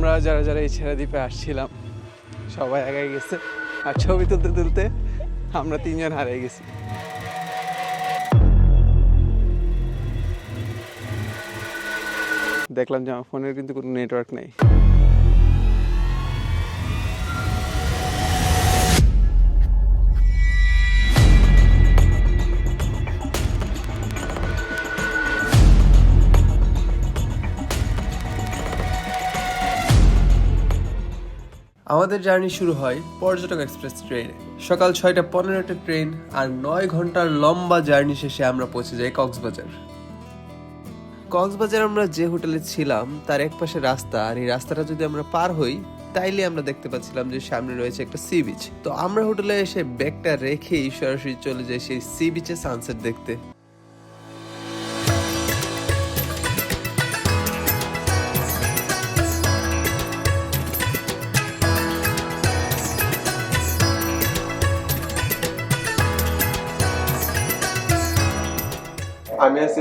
আমরা যারা যারা এই ছেড়া দ্বীপে আসছিলাম, সবাই আগে গেছে। আর ছবি তুলতে তুলতে আমরা তিনজন হারিয়ে গেছি। দেখলাম যে আমার ফোনের কিন্তু কোনো নেটওয়ার্ক নেই। আমাদের জার্নি শুরু হয় পর্যটক এক্সপ্রেস ট্রেনে। সকাল ছয়টা পনেরোটা ট্রেন আর নয় ঘণ্টার লম্বা জার্নি শেষে আমরা পৌঁছে যাই কক্সবাজার। কক্সবাজার আমরা যে হোটেলে ছিলাম, তার এক পাশে রাস্তা আর এই রাস্তাটা যদি আমরা পার হই, তাইলে আমরা দেখতে পাচ্ছিলাম যে সামনে রয়েছে একটা সি বিচ। তো আমরা হোটেলে এসে ব্যাগটা রেখেই সরাসরি চলে যাই সেই সি বিচে সানসেট দেখতে।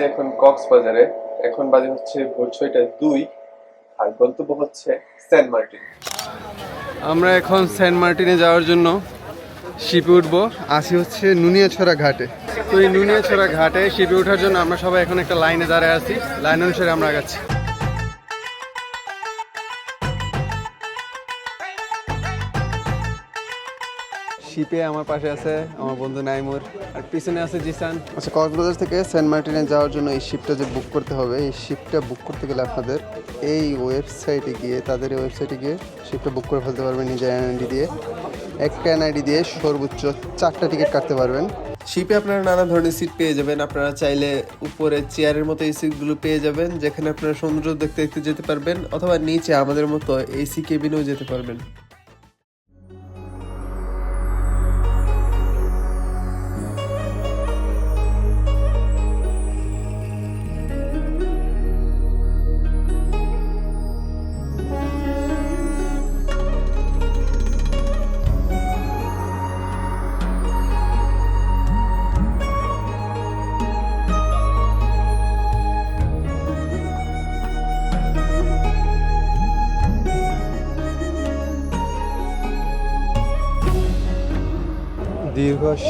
এখন কক্সবাজারে। এখন বাজে হচ্ছে ভোর ছয়টা দুই। আর গন্তব্য হচ্ছে সেন্ট মার্টিন। আমরা এখন সেন্ট মার্টিনে যাওয়ার জন্য শিপে উঠব। আসি হচ্ছে নুনিয়াছড়া ঘাটে। তো এই নুনিয়াছড়া ঘাটে শিপে ওঠার জন্য আমরা সবাই এখন একটা লাইনে দাঁড়ায় আছি। লাইন অনুসারে আমরা আগাচ্ছি। শিপে আমার পাশে আছে আমার বন্ধু নাইমুর। আর পিছনে আছে জিসান। আচ্ছা কক্সবাজার থেকে সেন্ট মার্টিনে যাওয়ার জন্য এই শিপটা যে বুক করতে হবে এই শিপটা বুক করতে গেলে আপনাদের এই ওয়েবসাইটে গিয়ে তাদের এই ওয়েবসাইটে গিয়ে শিপটা বুক করে ফেলতে পারবেন নিজের এনআইডি দিয়ে। একটা এনআইডি দিয়ে সর্বোচ্চ চারটা টিকিট কাটতে পারবেন। শিপে আপনারা নানা ধরনের সিট পেয়ে যাবেন। আপনারা চাইলে উপরে চেয়ারের মতো এই সিটগুলো পেয়ে যাবেন যেখানে আপনারা সমুদ্র দেখতে দেখতে যেতে পারবেন অথবা নিচে আমাদের মতো এসি কেবিনেও যেতে পারবেন।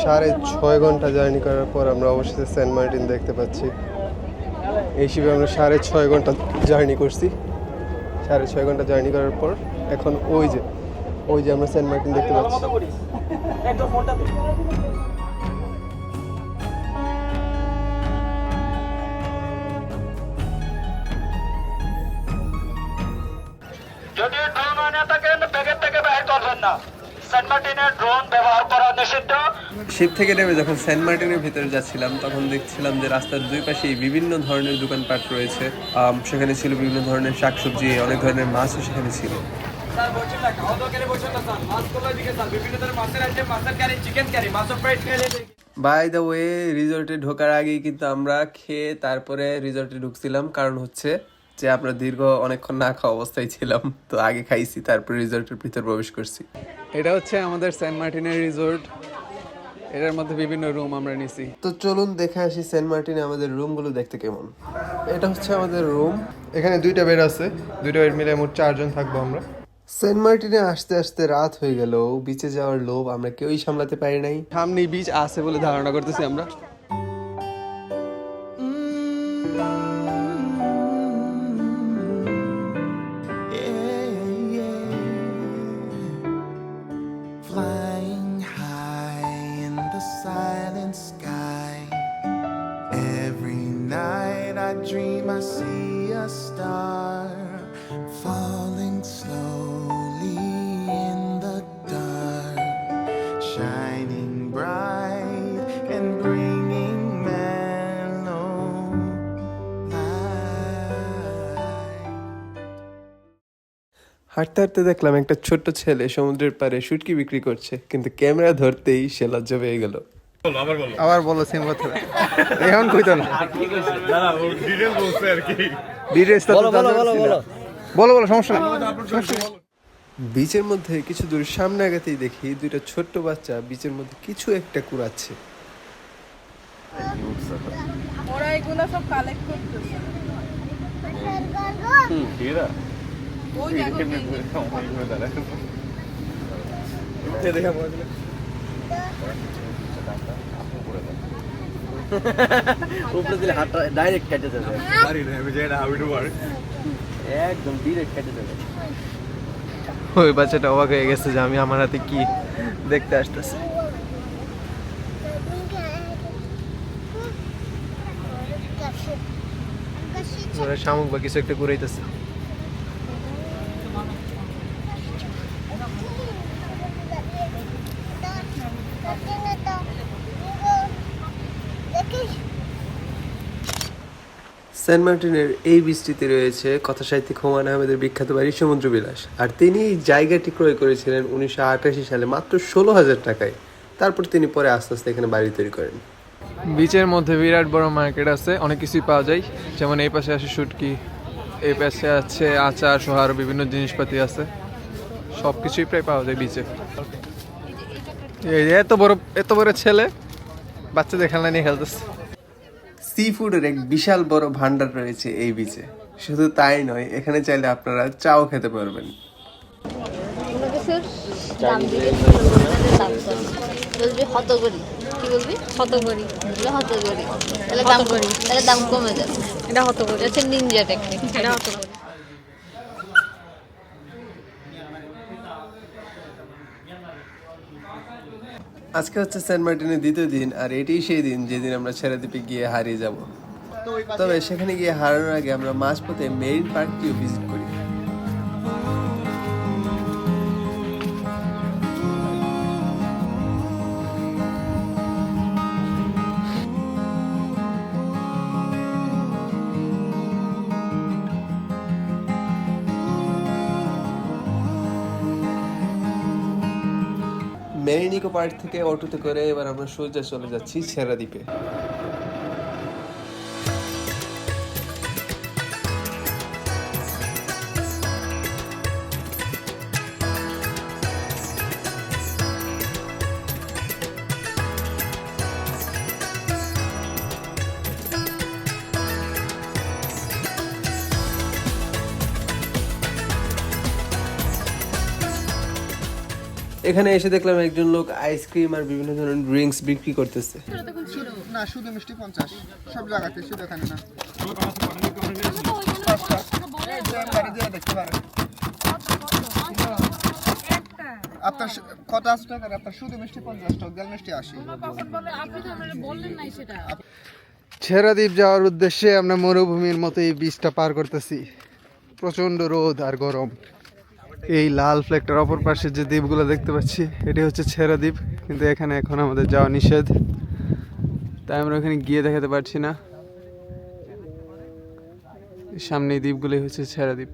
সাড়ে ছয় ঘণ্টা জার্নি করার পর আমরা অবশেষে সেন্ট মার্টিন দেখতে পাচ্ছি। এই শিবে আমরা সাড়ে ছয় ঘণ্টা জার্নি করছি। সাড়ে ছয় ঘণ্টা জার্নি করার পর এখন ওই যে ওই যে আমরা সেন্ট মার্টিন দেখতে পাচ্ছি। যদি ড্রোন আনে থাকেন থেকে করবেন না। সেন্ট মার্টিনের ড্রোন ব্যবহার করা নিষিদ্ধ। শিপ থেকে নেমে যখন সেন্ট মার্টিনের ভিতরে যাচ্ছিলাম তখন দেখছিলাম যে রাস্তার দুই পাশেই বিভিন্ন ধরনের দোকানপাট রয়েছে। সেখানে ছিল বিভিন্ন ধরনের শাকসবজি অনেক ধরনের মাছও সেখানে ছিল। বাই দ্য ওয়ে রিসর্টে ঢোকার আগেই কিন্তু আমরা খেয়ে তারপরে রিসর্টে ঢুকছিলাম। কারণ হচ্ছে যে আমরা দীর্ঘ অনেকক্ষণ না খাওয়া অবস্থায় ছিলাম। তো আগে খাইছি তারপরে রিসর্টের ভিতর প্রবেশ করছি। এটা হচ্ছে আমাদের সেন্ট মার্টিনের রিসোর্ট এটার মধ্যে বিভিন্ন রুম আমরা নিছি। তো চলুন দেখে আসি সেন্ট মার্টিনে আমাদের রুমগুলো দেখতে কেমন। এটা হচ্ছে আমাদের রুম এখানে দুইটা বেড আছে। দুইটা বেড মিলে মোট চারজন থাকব আমরা। সেন্ট মার্টিনে আসতে আসতে রাত হয়ে গেল। বিচে যাওয়ার লোভ আমরা কেউই সামলাতে পারি নাই। সামনে বিচ আছে বলে ধারণা করতেছি আমরা। হাঁটতে হাঁটতে দেখলাম একটা ছোট্ট ছেলে সমুদ্রের পাড়ে শুটকি বিক্রি করছে কিন্তু ক্যামেরা ধরতেই সে লজ্জা পেয়ে গেল। আবার বলো। সেম কথা। এখন কইতো না। তো বলো বলো বলো বলো। বলো সমস্যা নেই। বিচের মধ্যে কিছু দূর সামনে আগাতেই দেখি দুইটা ছোট্ট বাচ্চা বিচের মধ্যে কিছু একটা কুড়াচ্ছে। ওরা এগুলো সব কালেক্ট করতেছে। যাবে ওই বাচ্চাটা অবাক হয়ে গেছে যে আমি আমার হাতে কি দেখতে আসতেছে। শামুক বা কিছু একটা ঘুরাইতেছে সেন্ট মার্টিনের এই বৃষ্টিতে রয়েছে কথা সাহিত্যিক হুমায়ুন আহমেদের বিখ্যাত বাড়ি সমুদ্র বিলাস আর তিনি এই জায়গাটি ক্রয় করেছিলেন উনিশশো আটাশি সালে মাত্র ষোলো হাজার টাকায়। তারপর তিনি পরে আস্তে আস্তে এখানে বাড়ি তৈরি করেন। বিচের মধ্যে বিরাট বড় মার্কেট আছে, অনেক কিছুই পাওয়া যায়। যেমন এই পাশে আছে শুটকি, এই পাশে আছে আচার সহ আরও বিভিন্ন জিনিসপাতি আছে। সব কিছুই প্রায় পাওয়া যায় বিচে। এত বড় এত বড় ছেলে, বাচ্চাদের খেলনা নিয়ে খেলতেছে। সি ফুডের এক বিশাল বড় ভান্ডার রয়েছে এই বিচে শুধু তাই নয় এখানে চাইলে আপনারা চাও খেতে পারবেন। এটা বলবি হত করি কি বলবি? হত করি হত করি তাহলে দাম করি তাহলে দাম কমে যাবে। এটা হত করি হচ্ছে নিনজা টেকনিক এটা হত করি আজকে হচ্ছে সেন্ট মার্টিনের দ্বিতীয় দিন আর এটাই সেই দিন যেদিন আমরা ছেড়াদ্বীপে গিয়ে হারিয়ে যাব। তবে সেখানে গিয়ে হারানোর আগে আমরা মাঝপথে মেরিন পার্কটিও ভিজিট মেরিনিকো পার্ক থেকে অটোতে করে এবার আমরা সূর্যা চলে যাচ্ছি ছেড়াদ্বীপে এখানে এসে দেখলাম একজন লোক আইসক্রিম আর বিভিন্ন ধরনের ড্রিঙ্কস বিক্রি করতেছে। না শুধু মিষ্টি পঞ্চাশ। সব জায়গাতে শুধু এখানে না। আপনার কত আছে টাকা? আপনার শুধু মিষ্টি পঞ্চাশ টাকা গেল মিষ্টি আশি। ছেড়াদ্বীপ যাওয়ার উদ্দেশ্যে আমরা মরুভূমির মতো এই বীজটা পার করতেছি। প্রচণ্ড রোদ আর গরম। এই লাল ফ্ল্যাগটার অপর পাশে যে দ্বীপগুলো দেখতে পাচ্ছি, এটি হচ্ছে ছেড়া দ্বীপ, কিন্তু এখানে এখন আমাদের যাওয়া নিষেধ। তাই আমরা ওখানে গিয়ে দেখাতে পারছি না। সামনে এই দ্বীপগুলি হচ্ছে ছেড়া দ্বীপ।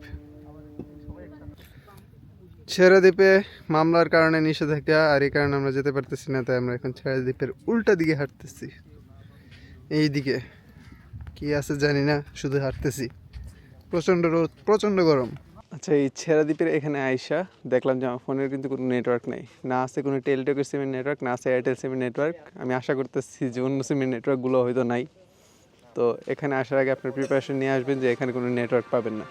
ছেড়া দ্বীপে মামলার কারণে নিষেধাজ্ঞা, আর এই কারণে আমরা যেতে পারতেছি না, তাই আমরা এখন ছেড়া দ্বীপের উল্টা দিকে হাঁটতেছি। এই দিকে। কি আছে জানি না, শুধু হাঁটতেছি। প্রচণ্ড রোদ, প্রচণ্ড গরম। আচ্ছা এই ছেড়াদ্বীপের এখানে আইসা দেখলাম যে আমার ফোনের কিন্তু কোনো নেটওয়ার্ক নেই। না আছে কোনো টেলিটকের সিমের নেটওয়ার্ক না আছে এয়ারটেল সিমের নেটওয়ার্ক আমি আশা করতেছি যে অন্য সিমের নেটওয়ার্কগুলো হয়তো নাই। তো এখানে আসার আগে আপনার প্রিপারেশন নিয়ে আসবেন যে এখানে কোনো নেটওয়ার্ক পাবেন না।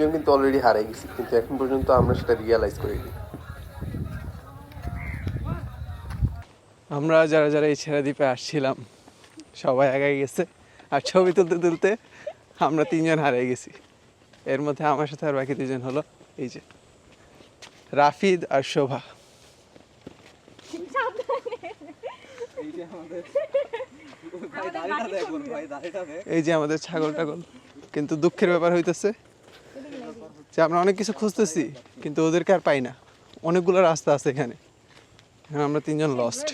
তিনজন কিন্তু অলরেডি হারিয়ে গেছি, কিন্তু এখন পর্যন্ত আমরা সেটা রিয়েলাইজ করিনি আমরা যারা যারা এই ছেড়া দ্বীপে আসছিলাম, সবাই আগায় গেছে। আর ছবি তুলতে তুলতে আমরা তিনজন হারিয়ে গেছি। এর মধ্যে আমার সাথে আর বাকি দুজন হলো, এই যে রাফিদ আর শোভা। এই যে আমাদের ছাগল টাগল, কিন্তু দুঃখের ব্যাপার হইতেছে যে আমরা অনেক কিছু খুঁজতেছি কিন্তু ওদেরকে আর পাই না। অনেকগুলো রাস্তা আছে এখানে। আমরা তিনজন লস্ট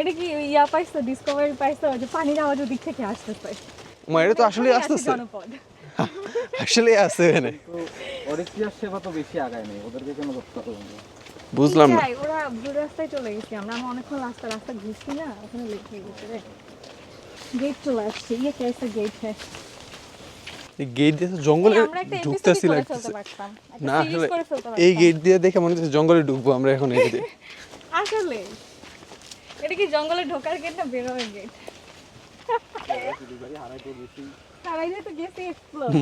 এটা কি ইয়া পাইছো ডিসকভারি পাইছো যে পানির আওয়াজ ওদিক থেকে আসতেছে? মা এটা তো আসলে আসতেছে। আসলে আছে এখানে। সেবা তো বেশি আগায় নেই ওদেরকে কেন ধরতে হবে বুঝলাম না। ওরা ভুল রাস্তায় চলে গেছি আমরা আমরা অনেকক্ষণ রাস্তা রাস্তা ঘুরছি না ওখানে গেছে রে। গেট চলে আসছে ইয়ে কেসে গেট হ্যাঁ গেট দিয়ে জঙ্গলে ঢুকতেছি লাগতেছে। না আসলে এই গেট দিয়ে দেখে মনে হচ্ছে জঙ্গলে ঢুকবো আমরা এখন এই দিয়ে আসলে এটা কি জঙ্গলে ঢোকার গেট না বেরোনোর গেট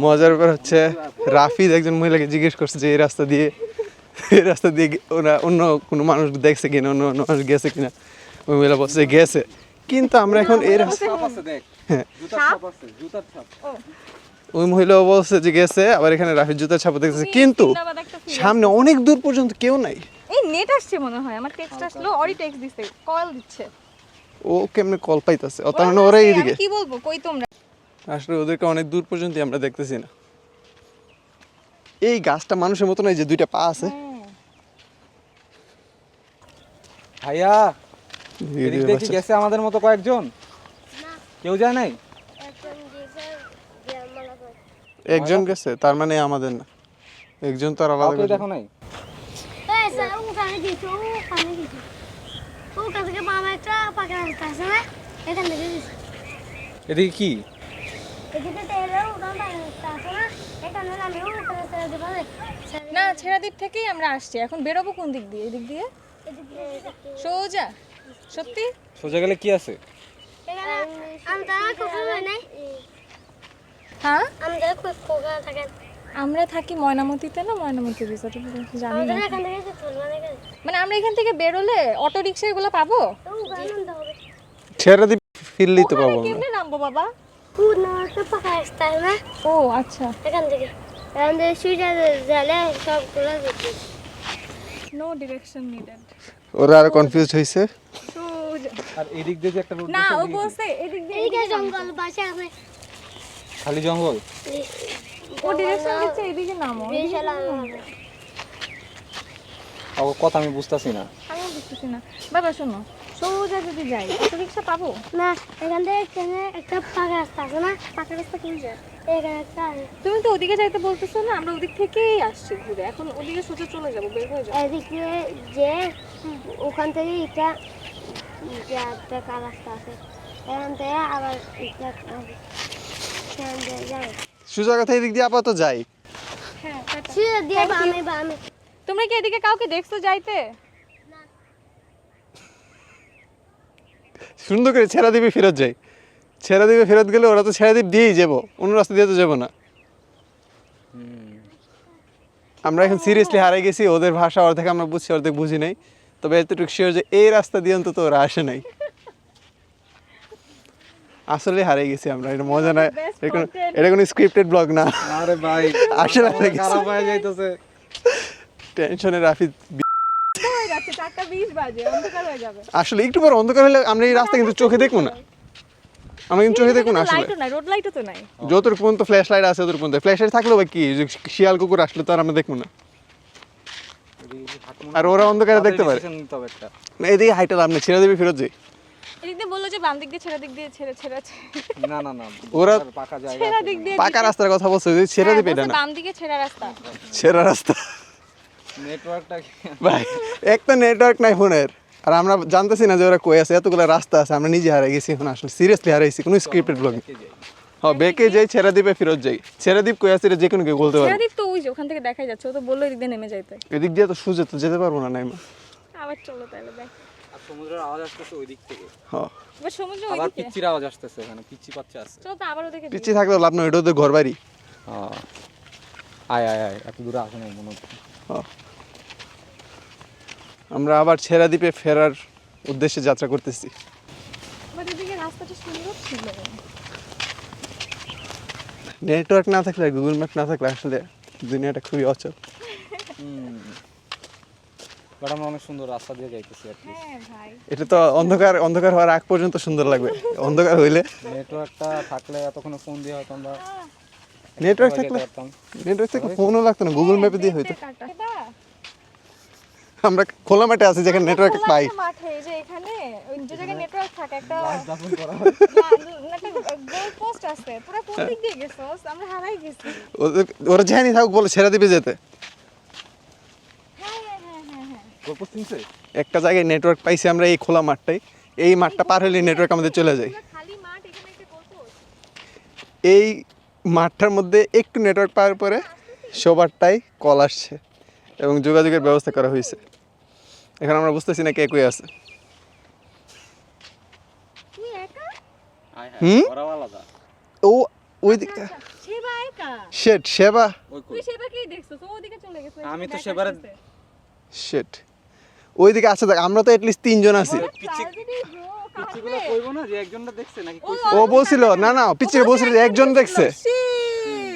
মজার ব্যাপার হচ্ছে রাফিদ একজন মহিলাকে জিজ্ঞেস করছে যে এই রাস্তা দিয়ে এই রাস্তা দিয়ে ওরা অন্য কোনো মানুষ দেখছে কিনা অন্য অন্য মানুষ গেছে কিনা? ওই মহিলা বলছে গেছে। কিন্তু আমরা এখন এই রাস্তা ছাপ আছে দেখ। হ্যাঁ। ওই মহিলাও বলছে যে গেছে আবার এখানে রাফিদ জুতার ছাপা দেখতেছে। কিন্তু সামনে অনেক দূর পর্যন্ত কেউ নাই। এই নেট আসছে মনে হয় আমার টেক্সট আসলো অরি টেক্সট দিছে কল দিচ্ছে। ও কেমনে কল পাইতেছে? ও তার মানে ওরা এইদিকে কি বলব কই তোমরা? আসলে ওদেরকে অনেক দূর পর্যন্ত আমরা দেখতেছি না। এই গাছটা মানুষের মতো নয় যে দুইটা পা আছে। ভাইয়া এদিক বাচ্চা- গেছে আমাদের মতো কয়েকজন? কেউ যায় নাই? একজন গেছে তার মানে আমাদের না। একজন তো আর আলাদা করে- দেখো নাই? এদিকে কি? না? ছেড়া দিক থেকেই আমরা আসছি। এখন বেরোবো কোন দিক দিয়ে? এদিক দিয়ে? সোজা? সত্যি? সোজা গেলে কি আছে? এখানে আমি তারা কোথাও হয় নাই। হ্যাঁ? থাকেন। আমরা থাকি ময়নামতিতে না? ময়নামতি রিসর্টে জানি না মানে আমরা এখান থেকে বেরোলে অটো রিক্সা এগুলো পাবো? ছেড়ে তো পাবো আমরা। কেমনে নামবো বাবা? খুব পাকা রাস্তা আছে না? ও আচ্ছা। এখান থেকে। এখান থেকে জালে সবগুলো দেখি নো ডিরেকশন নিডেড ওরা আরও কনফিউজ হয়েছে আর এদিক দিয়ে একটা রোড না ও বলছে এদিক দিয়ে জঙ্গল বাসা আছে। খালি জঙ্গল? ও ডিরেকশন দিচ্ছে এদিকে নামো ও কথা আমি বুঝতাছি না। আমি বুঝতেছি না। বাবা শোনো সোজা যদি যাই অটো রিক্সা পাবো? না এখান থেকে এখানে একটা পাকা রাস্তা আছে না পাকা রাস্তা কোন যায় এখানে একটা তুমি তো ওদিকে যাইতে বলতেছো না আমরা ওদিক থেকেই আসছি ঘুরে। এখন ওদিকে সোজা চলে যাব বের হয়ে যাব। এদিকে যে ওখান থেকে এটা যে একটা রাস্তা আছে এখান থেকে আবার এটা থেকে কথা এদিক দিয়ে আপাতত যাই। হ্যাঁ তোমরা কি এদিকে কাউকে দেখছ যাইতে? সুন্দর করে ছেড়া দিবে ফেরত যাই। ছেড়া দিবে ফেরত গেলে ওরা তো ছেড়া দ্বীপ দিয়েই যাব। অন্য রাস্তা দিয়ে তো যাব না। আমরা এখন সিরিয়াসলি হারাই গেছি ওদের ভাষা অর্ধেক আমরা বুঝছি অর্ধেক বুঝি নাই। তবে এতটুকু শিওর যে এই রাস্তা দিয়ে অন্তত ওরা আসে নাই। আসলে হারাই গেছি আমরা। এটা মজা না এটা কোনো স্ক্রিপ্টেড ব্লগ না। আরে ভাই আসলে হারাই গেছি। খারাপ হয়ে যাইতেছে। টেনশনে রাফি আসলে একটু পর অন্ধকার হলে আমরা এই রাস্তা কিন্তু চোখে দেখব না। আমরা কিন্তু চোখে দেখব না আসলে। রোড লাইটও তো নাই। পর্যন্ত ফ্ল্যাশ লাইট আছে ততটুকু পর্যন্ত। ফ্ল্যাশ লাইট থাকলেও বা কি শিয়াল কুকুর আসলে তো আর আমরা দেখব না। আর ওরা অন্ধকারে দেখতে পারে। এদিকে হাইটা লাভ নেই ছেড়ে দেবে ফেরত যাই এদিক দিয়ে বলল যে বাম দিক দিয়ে ছেড়া দিক দিয়ে ছেড়ে ছেড়ে ছেড়ে- না না না ওরা- পাকা জায়গা ছেড়া দিক দিয়ে পাকা রাস্তার কথা বলছে যে ছেড়ে হ্যাঁ, দেবে এটা বলছে না। বাম দিকে ছেড়া রাস্তা। ছেঁড়া রাস্তা। নেটওয়ার্কটা ভাই একটা নেটওয়ার্ক নাই ফোনের আর আমরা জানতেছি না যে ওরা কই আছে এতগুলো রাস্তা আছে আমরা নিজে হারাই গেছি এখন আসলে সিরিয়াসলি হারাইছি কোনো স্ক্রিপ্টেড ব্লগ হ্যাঁ বেঁকে যাই ছেড়া দিবে ফেরত যাই। ছেড়া দ্বীপ কই আছে যে কোনো কেউ বলতে পারবে। ছেড়া দিক তো ওই যে ওখান থেকে দেখাই যাচ্ছে ও তো বলল এদিক দিয়ে নেমে যাইতে। এদিক দিয়ে তো সুজে তো যেতে পারব না নাইমা আবার চলো তাহলে দেখ। সমুদ্রের আওয়াজ আসতেছে ওই দিক থেকে। হ্যাঁ। এবার সমুদ্র আবার ওইদিকে। পিচ্চির আওয়াজ আসতেছে এখানে পিচ্চি পাচ্ছে আছে চলো তো আবার ওদিকে থাকলেও লাভ এটা ওদের ঘর বাড়ি আয় আয় আয় এত দূরে আসে না মনে হচ্ছে। আমরা আবার ছেড়া দ্বীপে ফেরার উদ্দেশ্যে যাত্রা করতেছি। রাস্তাটা সুন্দর ছিল। নেটওয়ার্ক না থাকলে গুগল ম্যাপ না থাকলে আসলে দুনিয়াটা খুবই অচল। অনেক সুন্দর রাস্তা দিয়ে যাইতেছি আর কি। হ্যাঁ এটা তো অন্ধকার অন্ধকার হওয়ার আগ পর্যন্ত সুন্দর লাগবে। অন্ধকার হইলে। নেটওয়ার্কটা থাকলে এতক্ষণ ফোন দিয়ে হয়তো আমরা নেটওয়ার্ক থাকলে নেটওয়ার্ক থাকলে ফোনও লাগতো না গুগল ম্যাপে দিয়ে হইতো আমরা খোলা মাঠে আছি যেখানে নেটওয়ার্ক পাই। মাঠে এই যে এখানে ওই যে জায়গায় নেটওয়ার্ক থাকে একটা না, একটা গোল পোস্ট আছে পুরো কোন দিক দিয়ে গেছস আমরা হারাই গেছি। ওদের- ওরা জানি থাকুক বলে ছেড়ে দিবে যেতে হ্যাঁ হ্যাঁ হ্যাঁ হ্যাঁ হ্যাঁ গোলপোস্ট চিনছে একটা জায়গায় নেটওয়ার্ক পাইছি আমরা এই খোলা মাঠটাই। এই মাঠটা পার হলে নেটওয়ার্ক আমাদের চলে যায়। পুরো খালি মাঠ এখানে একটা গোল পোস্ট এই মাঠটার মধ্যে একটু নেটওয়ার্ক পাওয়ার পরে সবারটাই কল আসছে এবং যোগাযোগের ব্যবস্থা করা হয়েছে। এখানে আমরা বুঝতেছি না কে কই আছে। হুম? ও ওই দিকে সেবা একা? শেট সেবা। ওই কই? তুই সেবাকেই দেখছস ও ওদিকে চলে গেছে আমি তো সেবারে- শেট ওই দিকে আছে দেখ আমরা তো এটলিস্ট তিনজন আছি। পিচ্চিগুলো কইবো না যে একজনটা দেখছে নাকি? ও বলছিল না না পিছিয়ে বলছিল যে একজন দেখছে।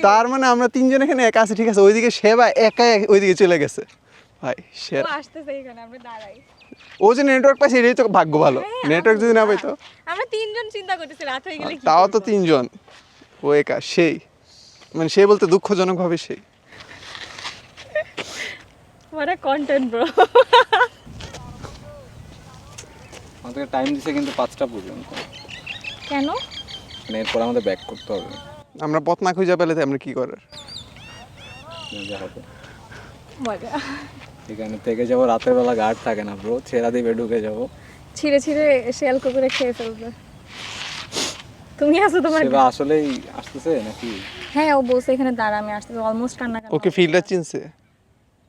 তার মানে আমরা তিনজন এখানে একা আছি ঠিক আছে? ওইদিকে সেবা একা ওইদিকে চলে গেছে। ভাই শেট ও আসতেছে এখানে আমরা দাঁড়াই। যে নেটওয়ার্ক পাইছে এটাই তো ভাগ্য ভালো। নেটওয়ার্ক যদি না পাইতো। আমরা তিনজন চিন্তা করতেছি রাত হয়ে গেলে তাও তো তিনজন। ও একা সেই। মানে সে বলতে দুঃখজনক ভাবে সেই হোয়াট কন্টেন্ট ব্রো আমাদেরকে টাইম দিছে কিন্তু পাঁচটা পর্যন্ত। কেন? মানে এরপর আমাদের ব্যাক করতে হবে। আমরা পথ না খুঁজে পেলে তো আমরা কি করার? মজা হবে। মজা। এখানে থেকে যাব রাতের বেলা গার্ড থাকে না ব্রো ছেঁড়া দিবে ঢুকে যাব। ছিঁড়ে ছিঁড়ে শেয়াল কুকুরে খেয়ে ফেলবে। তুমি আছো তোমার সেবা আসলেই আসতেছে নাকি? হ্যাঁ ও বলছে এখানে দাঁড়া আমি আসতে অলমোস্ট কান্না কান্না ওকে ফিল্ডার চিনছে?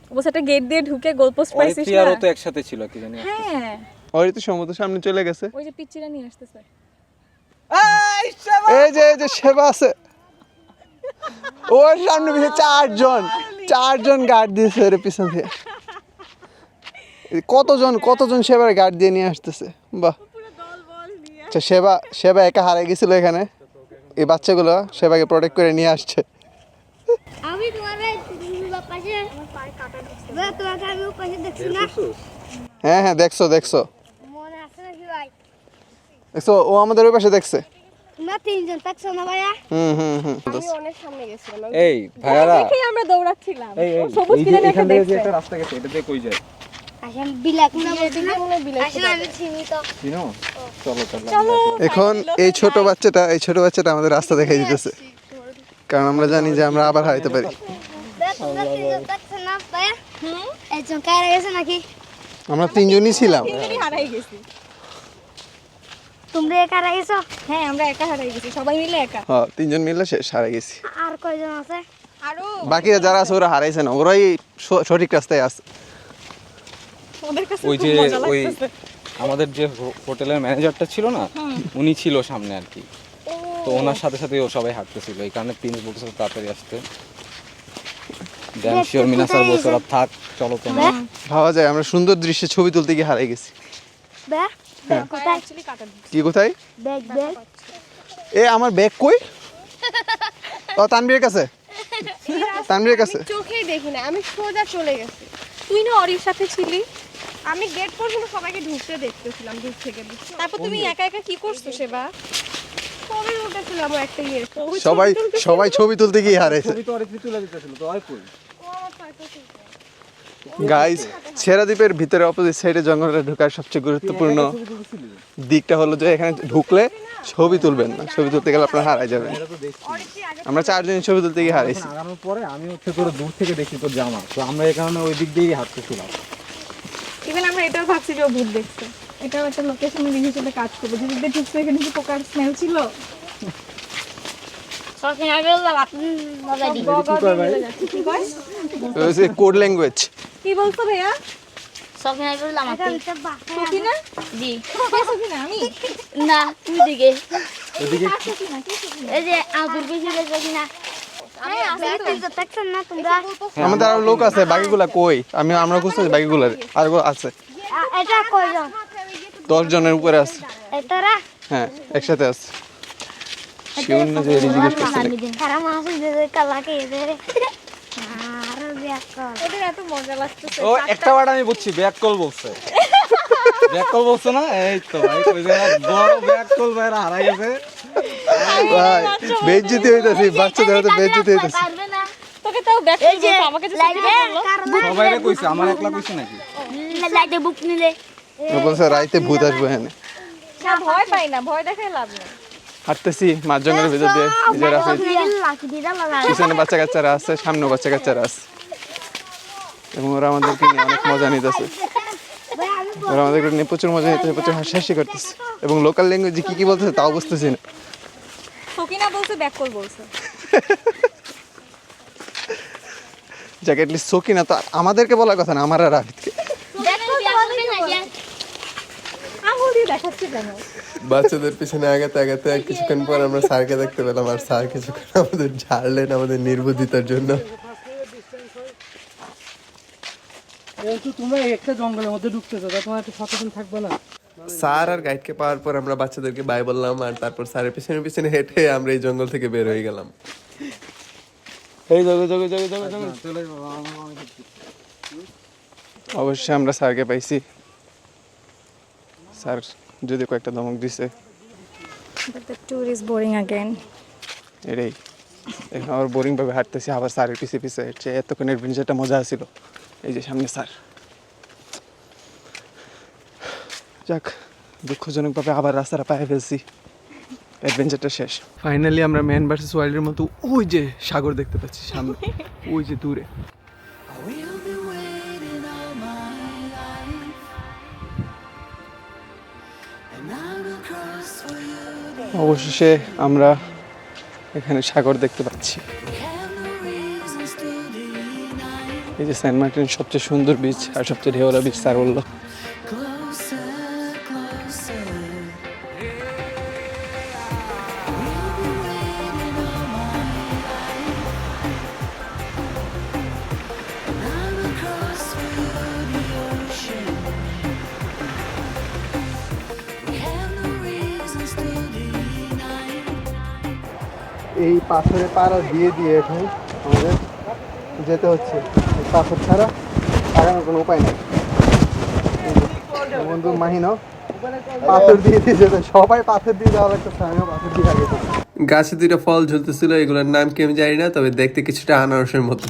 ও বলছে একটা গেট দিয়ে ঢুকে গোলপোস্ট পাইছিস না? আর ও তো একসাথে ছিল কি জানি হ্যাঁ। ওই তো সমুদ্র সামনে চলে গেছে। ওই যে পিচ্চিরা নিয়ে আসতেছে। এই যে এই যে সেবা আছে। ওর সামনে পিছিয়ে চারজন চারজন গার্ড দিয়েছে ওর পিছন এই কতজন কতজন সেবার গার্ড দিয়ে নিয়ে আসতেছে? বাহ। আচ্ছা সেবা সেবা একা হারিয়ে গেছিল এখানে। এই বাচ্চাগুলো সেবাকে প্রোটেক্ট করে নিয়ে আসছে। আমি পাশে হ্যাঁ হ্যাঁ দেখছ দেখছ। দেখছ ও আমাদের ওই পাশে দেখছে। তোমরা তিনজন থাকছো না ভাইয়া? হুম হুম হুম অনেক সামনে গেছিলাম। এই ভাইয়ারা। দেখেই আমরা দৌড়াচ্ছিলাম। এই এই সবুজ কিনে দেখে দেখছে। একটা রাস্তা গেছে এটা দিয়ে কই যায়? আসেন বিলাক না বিলাক আসেন আমি চিনি তো চিনো? চলো চলো চলো। এখন এই ছোট বাচ্চাটা এই ছোট বাচ্চাটা আমাদের রাস্তা দেখাই দিতেছে। কারণ আমরা জানি যে আমরা আবার হারাইতে পারি। আমরা তিনজনই ছিলাম। তোমরা গেছো? হ্যাঁ আমরা একা হারাই গেছি সবাই মিলে একা। হ্যাঁ তিনজন মিলে শেষ হারাই গেছি। আর কয়জন আছে? আরও। বাকিরা যারা আছে ওরা হারাইছে না। ওরাই সঠিক রাস্তায় আছে। ওদের কাছে ওই যে ওই আমাদের যে হোটেলের ম্যানেজারটা ছিল না উনি ছিল সামনে আর কি। তো ওনার সাথে সাথে ও সবাই হাঁটতেছিল। এই কারণে প্রিন্স বলতেছিল তাড়াতাড়ি আসতে। ড্যাম শিওর মিনা স্যার থাক চলো তোমরা। ভাবা যায় আমরা সুন্দর দৃশ্যে ছবি তুলতে গিয়ে হারাই গেছি। কোথায়? দিচ্ছে। কি কোথায়? ব্যাগ ব্যাগ এ আমার ব্যাগ কই? ও তানবীরের কাছে। তানবীরের কাছে। চোখেই দেখি না আমি সোজা চলে গেছি। তুই না অরির সাথে ছিলি? আমি গেট পর্যন্ত সবাইকে ঢুকতে দেখতেছিলাম দূর থেকে তারপর তুমি একা একা কি করছ সেবা? কবে উঠেছিলাম একটা ইয়ে সবাই সবাই ছবি তুলতে গিয়ে হারাইছে। তো অরিত্রী তুলে দিতেছিল তো আর কই গাইস সেরাদ্বীপের ভিতরে অপোজিট সাইডে জঙ্গলে ঢোকার সবচেয়ে গুরুত্বপূর্ণ দিকটা হলো যে এখানে ঢুকলে ছবি তুলবেন না। ছবি তুলতে গেলে আপনার হারাই যাবেন। আমরা চারজনই ছবি তুলতে গিয়ে হারাইছি। আগানোর পরে আমি হচ্ছে তোর দূর থেকে দেখি তোর জামা। তো আমরা এই কারণে ওই দিক দিয়েই হাঁটতেছিলাম। ইভেন আমরা এটাও ভাবছি যে ও ভূত দেখছে। এটাও একটা লোকেশন হিসেবে কাজ করবে। যদি ঢুকছে এখানে কি পোকার স্মেল ছিল? কোড ল্যাঙ্গুয়েজ কি বলছো ভাইয়া? আপনি সকিনা জি। কে সকিনা আমি? না তুমি দিকে এই যে আগুর কিনা হ্যাঁ, তোমরা? আমাদের আরও লোক আছে বাকিগুলা কই? আমি আমরা খুঁজতেছি আর আছে। আ- এটা কয়জন? দশ জনের উপরে আছে। এটারা? হ্যাঁ একসাথে আছে। শিউন না যে জিজ্ঞেস করছে ওদের এত মজা লাগতেছে ও একটা ওয়ার্ড আমি বুঝছি ব্যাক কল বলছে। ব্যাক কল বলছে না? এই তো ভাই কই যে বড় ব্যাক কল ভাইরা হারাই গেছে। ভাই বেজ্জিতি হইতাছি বাচ্চাদের হাতে বেজ্জিতি হইতাছি। পারবে না। তোকে তাও ব্যাক এই যে আমাকে যে লাগবে সকিনা বলল কারণ সবাইরে কইছে আমার একলা কইছে নাকি? লাইটে বুক নিলে। বলছে রাইতে ভূত আসবে এখানে। না ভয় পাই না ভয় দেখায় লাভ নেই। হাঁটতেছি জঙ্গলের ভিতর দিয়ে পিছনে বাচ্চা কাচ্চারা আছে সামনে বাচ্চা কাচ্চারা আছে। এবং ওরা আমাদেরকে নিয়ে অনেক মজা নিতেছে। ওরা আমাদেরকে নিয়ে প্রচুর মজা নিতেছে প্রচুর হাসাহাসি করতেছে। এবং লোকাল ল্যাঙ্গুয়েজে কি কি বলতেছে তাও বুঝতেছি না। সকিনা বলছে ব্যাক কল বলছে। যাকে এটলিস্ট সকি না তো আমাদেরকে বলার কথা না আমার আর কেন? বাচ্চাদের পিছনে আগাতে আগাতে কিছুক্ষণ পর আমরা স্যারকে দেখতে পেলাম আর স্যার কিছুক্ষণ আমাদের ঝাড়লেন আমাদের নির্বুদ্ধিতার জন্য। স্যার আর গাইডকে পাওয়ার পর আমরা বাচ্চাদেরকে বাই বললাম আর তারপর স্যারের পিছনে পিছনে হেঁটে আমরা এই জঙ্গল থেকে বের হয়ে গেলাম। এই জগে জগে জগে জগে জগে অবশ্যই আমরা স্যারকে পাইছি। স্যার যদি কয়েকটা ধমক দিছে. এটাই। এখন আবার বোরিং ভাবে হাঁটতেছি আবার স্যারের পিছে পিছে হেঁটছে। এতক্ষণ অ্যাডভেঞ্চারটা মজা ছিল এই যে সামনে স্যার। যাক দুঃখজনকভাবে আবার রাস্তাটা পায়ে ফেলছি। অ্যাডভেঞ্চারটা শেষ। ফাইনালি আমরা ম্যান ভার্সেস ওয়াইল্ডের মতো ওই যে সাগর দেখতে পাচ্ছি সামনে। ওই যে দূরে. অবশেষে আমরা এখানে সাগর দেখতে পাচ্ছি। এই যে সেন্ট মার্টিন সবচেয়ে সুন্দর বিচ আর সবচেয়ে ঢেউরা বিচ স্যার বলল. এই পাথরে পাড়া দিয়ে দিয়ে এখন আমাদের যেতে হচ্ছে পাথর ছাড়া আগানোর কোনো উপায় নেই। বন্ধু মাহিন, পাথর দিয়ে দিয়ে যেতে সবাই পাথর দিয়ে যাওয়া লাগতেছে আমিও পাথর দিয়ে আগে গাছে দুইটা ফল ঝুলতেছিল, এগুলোর নাম কি আমি জানি না, তবে দেখতে কিছুটা আনারসের মতো।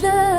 Krishna.